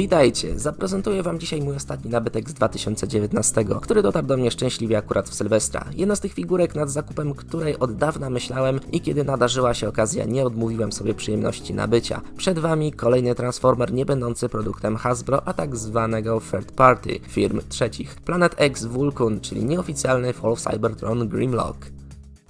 Witajcie! Zaprezentuję wam dzisiaj mój ostatni nabytek z 2019, który dotarł do mnie szczęśliwie akurat w Sylwestra. Jedna z tych figurek nad zakupem, której od dawna myślałem i kiedy nadarzyła się okazja, nie odmówiłem sobie przyjemności nabycia. Przed wami kolejny Transformer nie będący produktem Hasbro, a tak zwanego third party, firm trzecich. Planet X Vulcan, czyli nieoficjalny Fall of Cybertron Grimlock.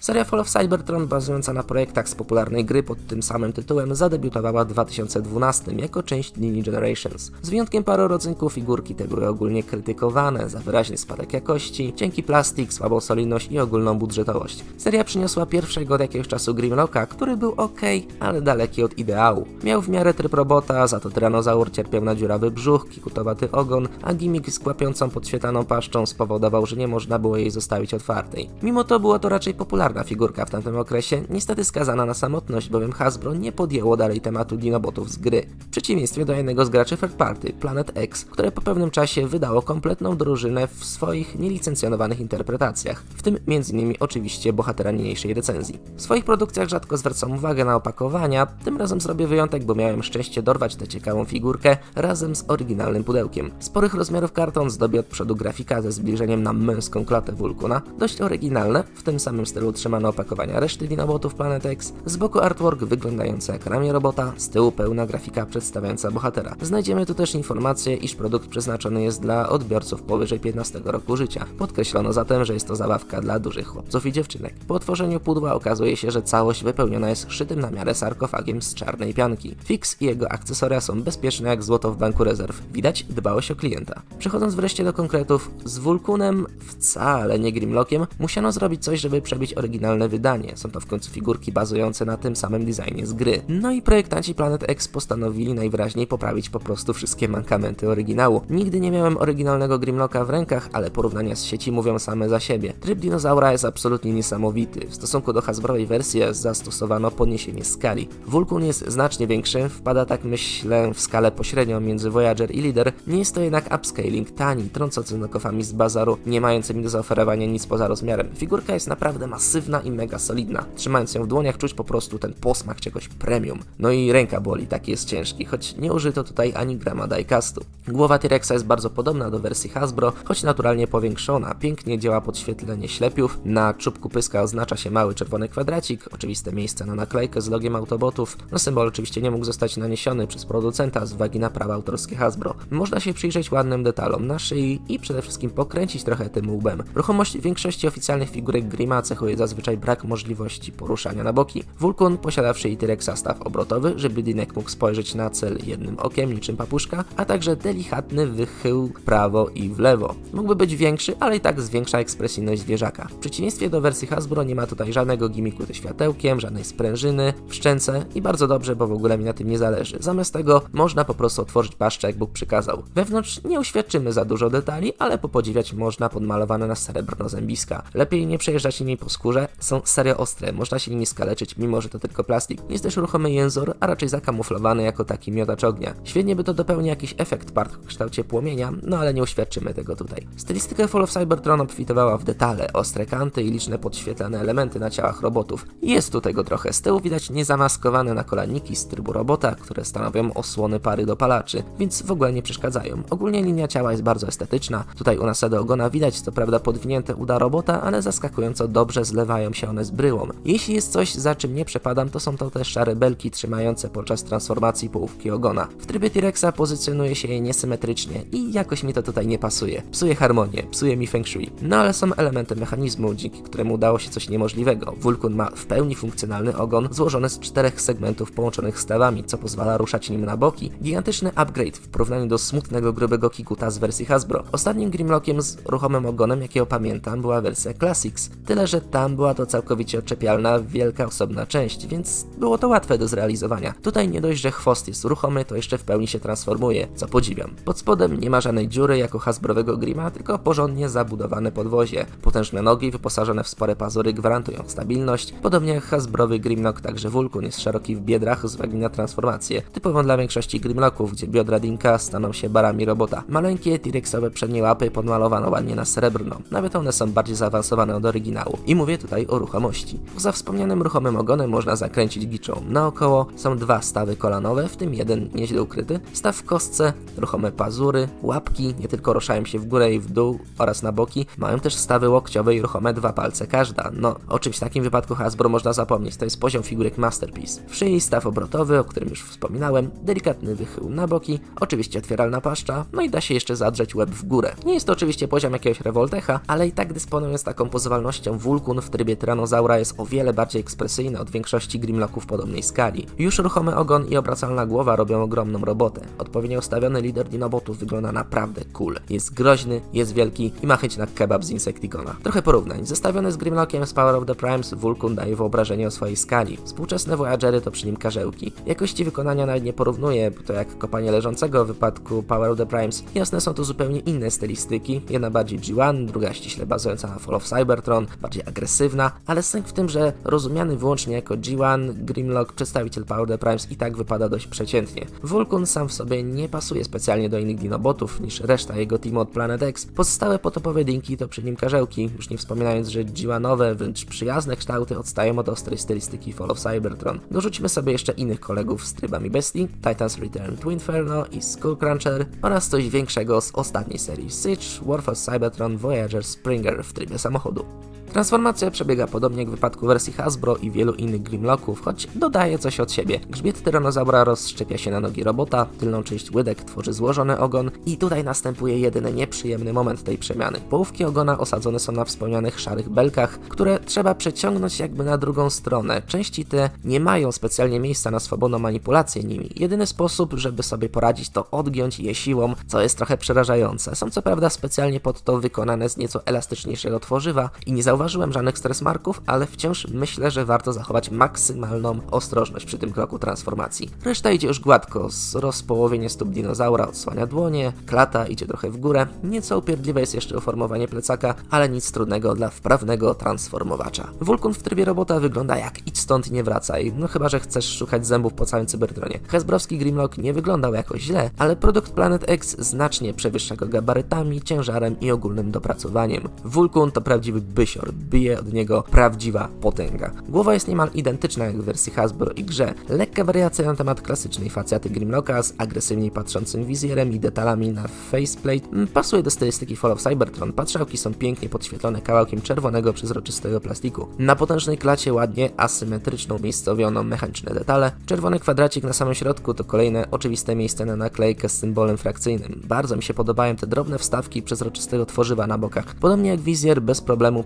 Seria Fall of Cybertron, bazująca na projektach z popularnej gry pod tym samym tytułem, zadebiutowała w 2012 jako część linii Generations. Z wyjątkiem paru rodzynków figurki te były ogólnie krytykowane za wyraźny spadek jakości, cienki plastik, słabą solidność i ogólną budżetowość. Seria przyniosła pierwszego od jakiegoś czasu Grimlocka, który był ok, ale daleki od ideału. Miał w miarę tryb robota, za to tyranozaur cierpiał na dziurawy brzuch, kikutowaty ogon, a gimmick z kłapiącą podświetlaną paszczą spowodował, że nie można było jej zostawić otwartej. Mimo to było to raczej popularne popularna figurka w tamtym okresie, niestety skazana na samotność, bowiem Hasbro nie podjęło dalej tematu dinobotów z gry. W przeciwieństwie do jednego z graczy third party, Planet X, które po pewnym czasie wydało kompletną drużynę w swoich nielicencjonowanych interpretacjach, w tym m.in. oczywiście bohatera niniejszej recenzji. W swoich produkcjach rzadko zwracam uwagę na opakowania, tym razem zrobię wyjątek, bo miałem szczęście dorwać tę ciekawą figurkę razem z oryginalnym pudełkiem. Sporych rozmiarów karton zdobi od przodu grafika ze zbliżeniem na męską klatę Vulkuna, dość oryginalne, w tym samym stylu trzymane opakowania reszty dinobotów Planet X, z boku artwork wyglądający jak ramię robota, z tyłu pełna grafika przedstawiająca bohatera. Znajdziemy tu też informację, iż produkt przeznaczony jest dla odbiorców powyżej 15 roku życia. Podkreślono zatem, że jest to zabawka dla dużych chłopców i dziewczynek. Po otworzeniu pudła okazuje się, że całość wypełniona jest szytym na miarę sarkofagiem z czarnej pianki. Fix i jego akcesoria są bezpieczne jak złoto w banku rezerw. Widać dbałość o klienta. Przechodząc wreszcie do konkretów, z Vulkunem, wcale nie Grimlockiem, musiano zrobić coś, żeby przebić oryginalny oryginalne wydanie. Są to w końcu figurki bazujące na tym samym designie z gry. No i projektanci Planet X postanowili najwyraźniej poprawić po prostu wszystkie mankamenty oryginału. Nigdy nie miałem oryginalnego Grimlocka w rękach, ale porównania z sieci mówią same za siebie. Tryb dinozaura jest absolutnie niesamowity. W stosunku do Hasbrowej wersji zastosowano podniesienie skali. Vulcan jest znacznie większy, wpada tak myślę w skalę pośrednią między Voyager i Leader. Nie jest to jednak upscaling tani, trącący knokofami z bazaru, nie mającymi do zaoferowania nic poza rozmiarem. Figurka jest naprawdę masywna i mega solidna. Trzymając ją w dłoniach czuć po prostu ten posmak czegoś premium. No i ręka boli, taki jest ciężki, choć nie użyto tutaj ani grama diecastu. Głowa T-Rexa jest bardzo podobna do wersji Hasbro, choć naturalnie powiększona. Pięknie działa podświetlenie ślepiów. Na czubku pyska oznacza się mały czerwony kwadracik, oczywiste miejsce na naklejkę z logiem Autobotów. No symbol oczywiście nie mógł zostać naniesiony przez producenta z uwagi na prawa autorskie Hasbro. Można się przyjrzeć ładnym detalom na szyi i przede wszystkim pokręcić trochę tym łbem. Ruchomość większości oficjalnych figurek Grima cechuje zazwyczaj zazwyczaj brak możliwości poruszania na boki. Vulcan posiada w szyi staw obrotowy, żeby Dinek mógł spojrzeć na cel jednym okiem, niczym papuszka, a także delikatny wychył prawo i w lewo. Mógłby być większy, ale i tak zwiększa ekspresyjność zwierzaka. W przeciwieństwie do wersji Hasbro nie ma tutaj żadnego gimiku ze światełkiem, żadnej sprężyny w szczęce i bardzo dobrze, bo w ogóle mi na tym nie zależy. Zamiast tego można po prostu otworzyć paszczę, jak Bóg przykazał. Wewnątrz nie uświadczymy za dużo detali, ale popodziwiać można podmalowane na srebrno zębiska. Lepiej nie przejeżdżać nimi po skórze, są serio ostre, można się nimi skaleczyć, mimo że to tylko plastik. Jest też ruchomy jęzor, a raczej zakamuflowany jako taki miotacz ognia. Świetnie by to dopełnił jakiś efekt part w kształcie płomienia, no ale nie uświadczymy tego tutaj. Stylistykę Fall of Cybertron obfitowała w detale, ostre kanty i liczne podświetlane elementy na ciałach robotów. Jest tu tego trochę. Z tyłu widać niezamaskowane nakolaniki z trybu robota, które stanowią osłony pary dopalaczy, więc w ogóle nie przeszkadzają. Ogólnie linia ciała jest bardzo estetyczna. Tutaj u nasady ogona widać co prawda podwinięte uda robota, ale zaskakująco dobrze zlewają się one z bryłą. Jeśli jest coś, za czym nie przepadam, to są to te szare belki trzymające podczas transformacji połówki ogona. W trybie T-Rexa pozycjonuje się je niesymetrycznie i jakoś mi to tutaj nie pasuje. Psuje harmonię, psuje mi feng shui. No ale są elementy mechanizmu, dzięki któremu udało się coś niemożliwego. Vulcan ma w pełni funkcjonalny ogon złożony z czterech segmentów połączonych stawami, co pozwala ruszać nim na boki. Gigantyczny upgrade w porównaniu do smutnego, grubego Kikuta z wersji Hasbro. Ostatnim Grimlockiem z ruchomym ogonem, jakiego pamiętam, była wersja Classics. Tyle, że tam była to całkowicie odczepialna, wielka osobna część, więc było to łatwe do zrealizowania. Tutaj nie dość, że chwost jest ruchomy, to jeszcze w pełni się transformuje, co podziwiam. Pod spodem nie ma żadnej dziury jako hasbrowego grima, tylko porządnie zabudowane podwozie. Potężne nogi wyposażone w spore pazury gwarantują stabilność. Podobnie jak hasbrowy Grimlock, także Vulcan jest szeroki w biedrach z uwagi na transformację, typową dla większości Grimlocków, gdzie biodra Dinka staną się barami robota. Maleńkie T-Rexowe przednie łapy podmalowano ładnie na srebrno, nawet one są bardziej zaawansowane od oryginału. I mówię tutaj o ruchomości. Poza wspomnianym ruchomym ogonem można zakręcić giczą naokoło, są dwa stawy kolanowe, w tym jeden nieźle ukryty, staw w kostce, ruchome pazury, łapki, nie tylko ruszają się w górę i w dół oraz na boki, mają też stawy łokciowe i ruchome dwa palce każda. No, o czymś takim w wypadku Hasbro można zapomnieć, to jest poziom figurek Masterpiece. W szyi staw obrotowy, o którym już wspominałem, delikatny wychył na boki, oczywiście otwieralna paszcza, no i da się jeszcze zadrzeć łeb w górę. Nie jest to oczywiście poziom jakiegoś rewoltecha, ale i tak dysponując taką pozwalnością Vulkun w trybie Tyrannozaura jest o wiele bardziej ekspresyjny od większości Grimlocków podobnej skali. Już ruchomy ogon i obracalna głowa robią ogromną robotę. Odpowiednio ustawiony lider dinobotów wygląda naprawdę cool. Jest groźny, jest wielki i ma chęć na kebab z Insecticona. Trochę porównań. Zestawiony z Grimlockiem z Power of the Primes, Vulkun daje wyobrażenie o swojej skali. Współczesne Voyagery to przy nim karzełki. Jakości wykonania nawet nie porównuję, bo to jak kopanie leżącego w wypadku Power of the Primes. Jasne są to zupełnie inne stylistyki, jedna bardziej G1, druga ściśle bazująca na Fall of Cybertron, bardziej agresywna, ale sęk w tym, że rozumiany wyłącznie jako G1, Grimlock, przedstawiciel the Primes i tak wypada dość przeciętnie. Vulkun sam w sobie nie pasuje specjalnie do innych dinobotów niż reszta jego teamu od Planet X. Pozostałe potopowe dinki to przy nim karzełki, już nie wspominając, że G1owe, wręcz przyjazne kształty odstają od ostrej stylistyki Fall of Cybertron. Dorzućmy sobie jeszcze innych kolegów z trybami bestii, Titans Return to Inferno i Skullcruncher oraz coś większego z ostatniej serii Siege, Warforce Cybertron, Voyager, Springer w trybie samochodu. Transformacja przebiega podobnie jak w wypadku wersji Hasbro i wielu innych Grimlocków, choć dodaje coś od siebie. Grzbiet tyranozaura rozszczepia się na nogi robota, tylną część łydek tworzy złożony ogon i tutaj następuje jedyny nieprzyjemny moment tej przemiany. Połówki ogona osadzone są na wspomnianych szarych belkach, które trzeba przeciągnąć jakby na drugą stronę. Części te nie mają specjalnie miejsca na swobodną manipulację nimi. Jedyny sposób, żeby sobie poradzić to odgiąć je siłą, co jest trochę przerażające. Są co prawda specjalnie pod to wykonane z nieco elastyczniejszego tworzywa i nie zauważyłem żadnych stresmarków, ale wciąż myślę, że warto zachować maksymalną ostrożność przy tym kroku transformacji. Reszta idzie już gładko, rozpołowienie stóp dinozaura odsłania dłonie, klata idzie trochę w górę, nieco upierdliwe jest jeszcze uformowanie plecaka, ale nic trudnego dla wprawnego transformowacza. Vulkun w trybie robota wygląda jak idź stąd nie wracaj, no chyba, że chcesz szukać zębów po całym Cybertronie. Hesbrowski Grimlock nie wyglądał jakoś źle, ale produkt Planet X znacznie przewyższa go gabarytami, ciężarem i ogólnym dopracowaniem. Vulkun to prawdziwy bysior, bije od niego prawdziwa potęga. Głowa jest niemal identyczna jak w wersji Hasbro i grze. Lekka wariacja na temat klasycznej facjaty Grimlocka z agresywniej patrzącym wizjerem i detalami na faceplate mm, pasuje do stylistyki Fall of Cybertron. Patrzałki są pięknie podświetlone kawałkiem czerwonego, przezroczystego plastiku. Na potężnej klacie ładnie asymetryczną miejscowiono mechaniczne detale. Czerwony kwadracik na samym środku to kolejne oczywiste miejsce na naklejkę z symbolem frakcyjnym. Bardzo mi się podobają te drobne wstawki przezroczystego tworzywa na bokach. Podobnie jak wizjer bez problemu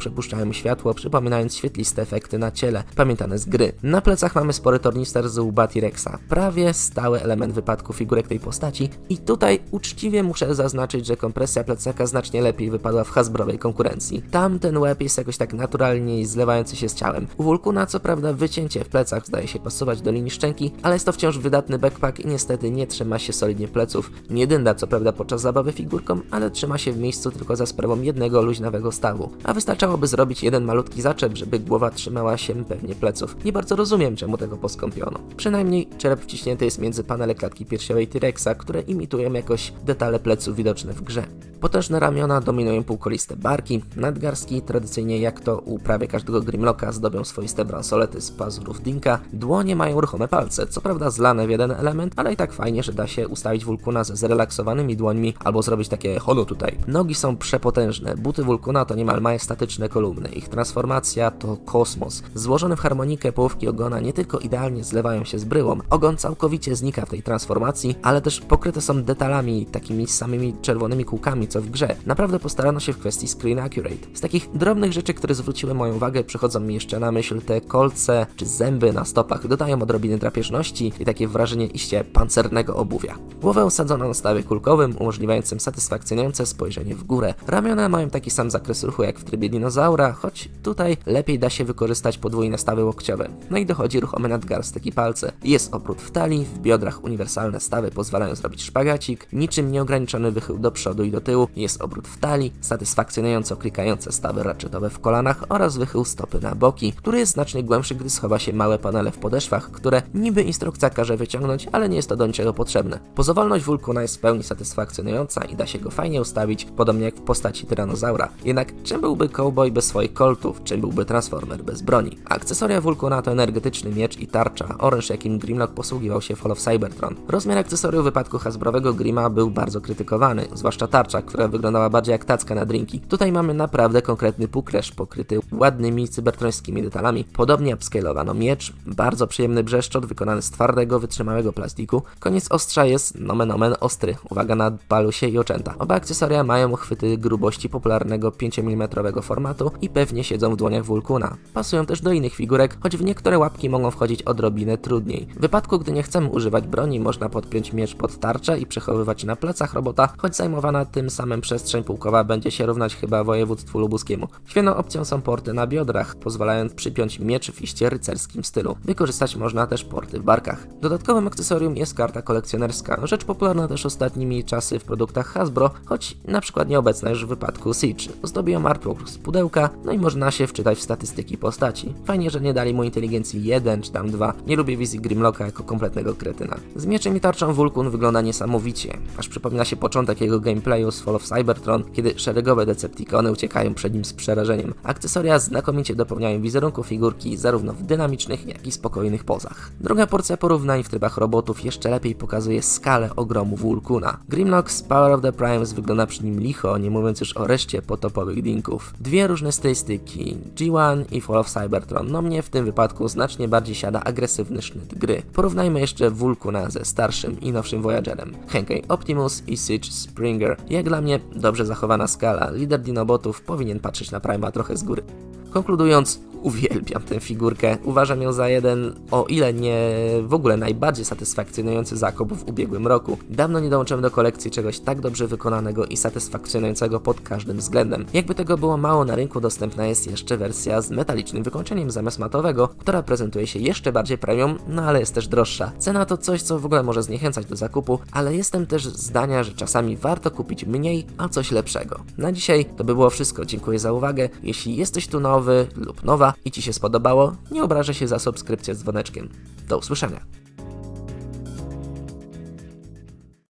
światło, przypominając świetliste efekty na ciele, pamiętane z gry. Na plecach mamy spory tornister z łba T-Rexa. Prawie stały element wypadku figurek tej postaci i tutaj uczciwie muszę zaznaczyć, że kompresja plecaka znacznie lepiej wypadła w Hasbrowej konkurencji. Tam ten łeb jest jakoś tak naturalnie zlewający się z ciałem. U Vulkuna co prawda wycięcie w plecach zdaje się pasować do linii szczęki, ale jest to wciąż wydatny backpack i niestety nie trzyma się solidnie pleców. Nie dynda co prawda podczas zabawy figurką, ale trzyma się w miejscu tylko za sprawą jednego luźnawego stawu. A wystarczałoby zrobić jeden malutki zaczep, żeby głowa trzymała się pewnie pleców. Nie bardzo rozumiem, czemu tego poskąpiono. Przynajmniej czerep wciśnięty jest między panele klatki piersiowej T-Rexa, które imitują jakoś detale pleców widoczne w grze. Potężne ramiona dominują półkoliste barki, nadgarstki tradycyjnie jak to u prawie każdego Grimlocka zdobią swoiste bransolety z pazurów Dinka, dłonie mają ruchome palce, co prawda zlane w jeden element, ale i tak fajnie, że da się ustawić Vulkuna ze zrelaksowanymi dłońmi albo zrobić takie hono tutaj. Nogi są przepotężne, buty Vulkuna to niemal majestatyczne kolumny, ich transformacja to kosmos. Złożone w harmonikę połówki ogona nie tylko idealnie zlewają się z bryłą, ogon całkowicie znika w tej transformacji, ale też pokryte są detalami, takimi samymi czerwonymi kółkami co w grze. Naprawdę postarano się w kwestii screen accurate. Z takich drobnych rzeczy, które zwróciły moją uwagę, przychodzą mi jeszcze na myśl te kolce czy zęby na stopach. Dodają odrobiny drapieżności i takie wrażenie iście pancernego obuwia. Głowę osadzono na stawie kulkowym, umożliwiającym satysfakcjonujące spojrzenie w górę. Ramiona mają taki sam zakres ruchu jak w trybie dinozaura, choć tutaj lepiej da się wykorzystać podwójne stawy łokciowe. No i dochodzi ruchomy nadgarstek i palce. Jest obrót w talii, w biodrach uniwersalne stawy pozwalają zrobić szpagacik, niczym nieograniczony wychył do przodu i do tyłu, jest obrót w talii, satysfakcjonująco klikające stawy raczetowe w kolanach oraz wychył stopy na boki, który jest znacznie głębszy, gdy schowa się małe panele w podeszwach, które niby instrukcja każe wyciągnąć, ale nie jest to do niczego potrzebne. Pozowalność Vulkuna jest w pełni satysfakcjonująca i da się go fajnie ustawić, podobnie jak w postaci tyranozaura. Jednak czym byłby cowboy bez swoich koltów, czym byłby Transformer bez broni. Akcesoria Vulcana to energetyczny miecz i tarcza, oręż jakim Grimlock posługiwał się w Fall of Cybertron. Rozmiar akcesoriów w wypadku Hasbrowego Grima był bardzo krytykowany, zwłaszcza tarcza, która wyglądała bardziej jak tacka na drinki. Tutaj mamy naprawdę konkretny pukresz pokryty ładnymi cybertrońskimi detalami. Podobnie upscalowano miecz, bardzo przyjemny brzeszczot wykonany z twardego, wytrzymałego plastiku. Koniec ostrza jest nomen omen ostry, uwaga na palusie i oczęta. Oba akcesoria mają uchwyty grubości popularnego 5 mm formatu i pewnie siedzą w dłoniach Vulcuna. Pasują też do innych figurek, choć w niektóre łapki mogą wchodzić odrobinę trudniej. W wypadku, gdy nie chcemy używać broni, można podpiąć miecz pod tarczę i przechowywać na plecach robota, choć zajmowana tym samym przestrzeń pułkowa będzie się równać chyba województwu lubuskiemu. Świetną opcją są porty na biodrach, pozwalając przypiąć miecz w iście rycerskim stylu. Wykorzystać można też porty w barkach. Dodatkowym akcesorium jest karta kolekcjonerska, rzecz popularna też ostatnimi czasy w produktach Hasbro, choć na przykład nieobecna już w wypadku Siege. Ozdobi ją artwork z pudełka, no i można się wczytać w statystyki postaci. Fajnie, że nie dali mu inteligencji 1 czy tam 2. Nie lubię wizji Grimlocka jako kompletnego kretyna. Z mieczem i tarczą Vulkun wygląda niesamowicie, aż przypomina się początek jego gameplayu z Fall of Cybertron, kiedy szeregowe Decepticony uciekają przed nim z przerażeniem. Akcesoria znakomicie dopełniają wizerunku figurki zarówno w dynamicznych, jak i spokojnych pozach. Druga porcja porównań w trybach robotów jeszcze lepiej pokazuje skalę ogromu Vulkuna. Grimlock z Power of the Primes wygląda przy nim licho, nie mówiąc już o reszcie potopowych dinków. Dwie różne stylistyki, G1 i Fall of Cybertron, no mnie w tym wypadku znacznie bardziej siada agresywny sznyt gry. Porównajmy jeszcze Vulcuna ze starszym i nowszym Voyagerem. Henkei Optimus i Siege Springer. Jak dla mnie dobrze zachowana skala, lider dinobotów powinien patrzeć na Prima trochę z góry. Konkludując, uwielbiam tę figurkę. Uważam ją za jeden, o ile nie w ogóle najbardziej satysfakcjonujący zakup w ubiegłym roku. Dawno nie dołączyłem do kolekcji czegoś tak dobrze wykonanego i satysfakcjonującego pod każdym względem. Jakby tego było mało, na rynku dostępna jest jeszcze wersja z metalicznym wykończeniem zamiast matowego, która prezentuje się jeszcze bardziej premium, no ale jest też droższa. Cena to coś, co w ogóle może zniechęcać do zakupu, ale jestem też zdania, że czasami warto kupić mniej, a coś lepszego. Na dzisiaj to by było wszystko. Dziękuję za uwagę. Jeśli jesteś tu nowy lub nowa i Ci się spodobało, nie obrażę się za subskrypcję z dzwoneczkiem. Do usłyszenia.